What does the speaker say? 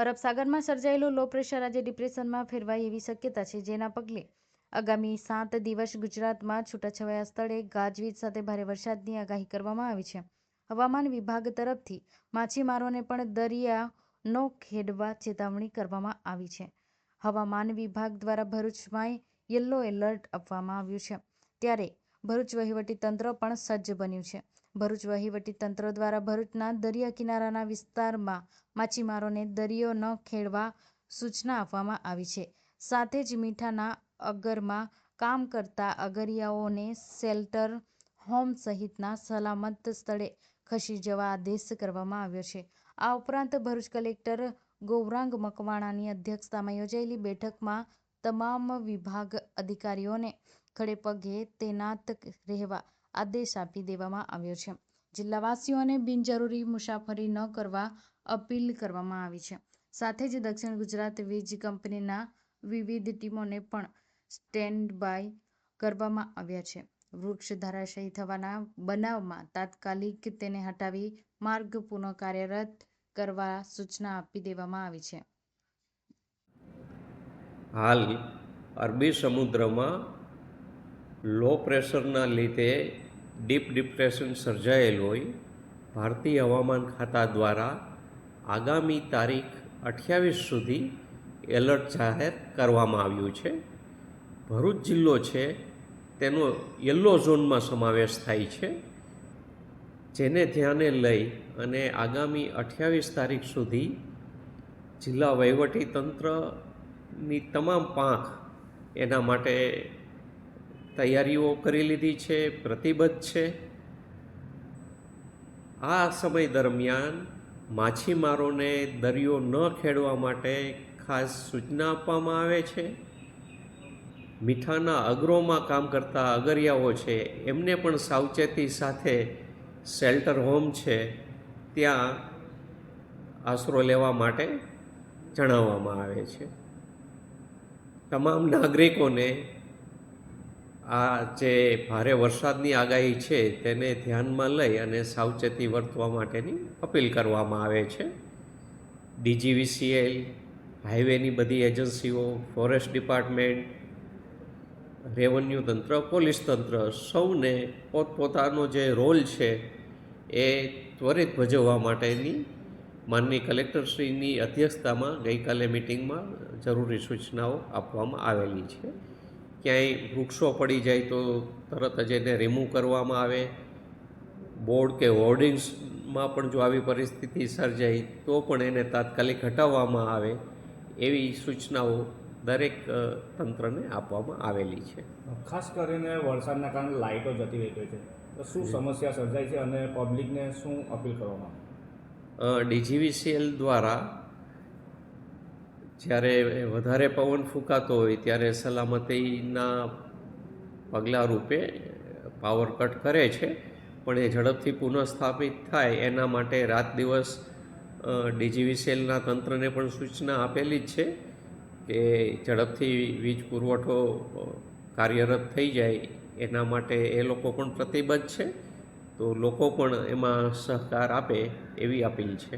અરબ સાગરમાં સર્જાયેલું low pressure આજે ડિપ્રેશનમાં ફેરવાય એવી શક્યતા છે જેના પગલે આગામી સાત દિવસ ગુજરાતમાં છૂટાછવાયા સ્થળે ગાજવીજ સાથે ભારે વરસાદની આગાહી કરવામાં આવી છે. હવામાન વિભાગ તરફથી માછીમારોને પણ દરિયા નો ખેડવા ચેતવણી કરવામાં આવી છે. હવામાન વિભાગ દ્વારા ભરૂચમાં યલો એલર્ટ આપવામાં આવ્યું છે. ત્યારે ભરૂચ વહીવટીતંત્ર પણ સજ્જ બન્યું છે. ભરૂચ વહીવટીતંત્ર દ્વારા ભરૂચના દરિયા કિનારાના વિસ્તારમાં માછીમારોને દરિયો ન ખેડવા સૂચના આપવામાં આવી છે. સાથે જ મીઠાના અગરમાં કામ કરતા અગરિયાઓને શેલ્ટર હોમ સહિતના સલામત સ્થળે ખસી જવા આદેશ કરવામાં આવ્યો છે. આ ઉપરાંત ભરૂચ કલેક્ટર ગૌરાંગ મકવાણાની અધ્યક્ષતામાં યોજાયેલી બેઠકમાં તમામ વિભાગ અધિકારીઓને ખડેપગે તૈનાત રહેવા આદેશ આપી દેવામાં આવ્યો છે. જિલ્લાવાસીઓને બિનજરૂરી મુસાફરી ન કરવા અપીલ કરવામાં આવી છે. સાથે જ દક્ષિણ ગુજરાત વીજ કંપનીના વિવિધ ટીમોને પણ સ્ટેન્ડ બાય કરવામાં આવ્યા છે. વૃક્ષ ધરાશાયી થવાના બનાવમાં તાત્કાલિક તેને હટાવી માર્ગ પુનઃ કાર્યરત કરવા સૂચના આપી દેવામાં આવી છે. હાલ અરબી સમુદ્રમાં લો પ્રેશરના લીધે ડીપ ડિપ્રેશન સર્જાયેલ હોય, ભારતીય હવામાન ખાતા દ્વારા આગામી તારીખ અઠ્યાવીસ સુધી એલર્ટ જાહેર કરવામાં આવ્યું છે. ભરૂચ જિલ્લો છે, તેનો યલો ઝોનમાં સમાવેશ થાય છે. જેને ધ્યાને લઈ અને આગામી અઠ્યાવીસ તારીખ સુધી જિલ્લા વહીવટી તંત્રની તમામ પાંખ એના માટે તૈયારીઓ કરી લીધી છે, પ્રતિબદ્ધ છે. આ સમય દરમિયાન માછીમારોને દરિયો ન ખેડવા માટે ખાસ સૂચના આપવામાં આવે છે. મીઠાના અગરોમાં કામ કરતા અગરિયાઓ છે, એમને પણ સાવચેતી સાથે શેલ્ટર હોમ છે, ત્યાં આશરો લેવા માટે જણાવવામાં આવે છે. તમામ નાગરિકોને આ જે ભારે વરસાદની આગાહી છે તેને ધ્યાનમાં લઈ અને સાવચેતી વર્તવા માટેની અપીલ કરવામાં આવે છે. ડીજીવીસીએલ, હાઈવેની બધી એજન્સીઓ, ફોરેસ્ટ ડિપાર્ટમેન્ટ, રેવન્યુ તંત્ર, પોલીસ તંત્ર સૌને પોતપોતાનો જે રોલ છે એ ત્વરિત ભજવવા માટેની માનની કલેક્ટરશ્રીની અધ્યક્ષતામાં ગઈકાલે મિટિંગમાં જરૂરી સૂચનાઓ આપવામાં આવેલી છે. ક્યાંય વૃક્ષો પડી જાય તો તરત જ એને રિમૂવ કરવામાં આવે. બોર્ડ કે હોર્ડિંગ્સમાં પણ જો આવી પરિસ્થિતિ સર્જાય તો પણ એને તાત્કાલિક હટાવવામાં આવે એવી સૂચનાઓ દરેક તંત્રને આપવામાં આવેલી છે. ખાસ કરીને વરસાદના કારણે લાઇટો જતી રહી છે. તો શું સમસ્યા સર્જાય છે અને પબ્લિકને શું અપીલ કરવામાં? ડીજીવીસીએલ દ્વારા જ્યારે વધારે પવન ફૂંકાતો હોય ત્યારે સલામતીના પગલાં રૂપે પાવર કટ કરે છે. પણ એ ઝડપથી પુનઃસ્થાપિત થાય એના માટે રાત દિવસ ડીજીવીસીએલના તંત્રને પણ સૂચના આપેલી જ છે કે ઝડપથી વીજ પુરવઠો કાર્યરત થઈ જાય એના માટે એ લોકો પણ પ્રતિબદ્ધ છે. તો લોકો પણ એમાં સહકાર આપે એવી અપીલ છે.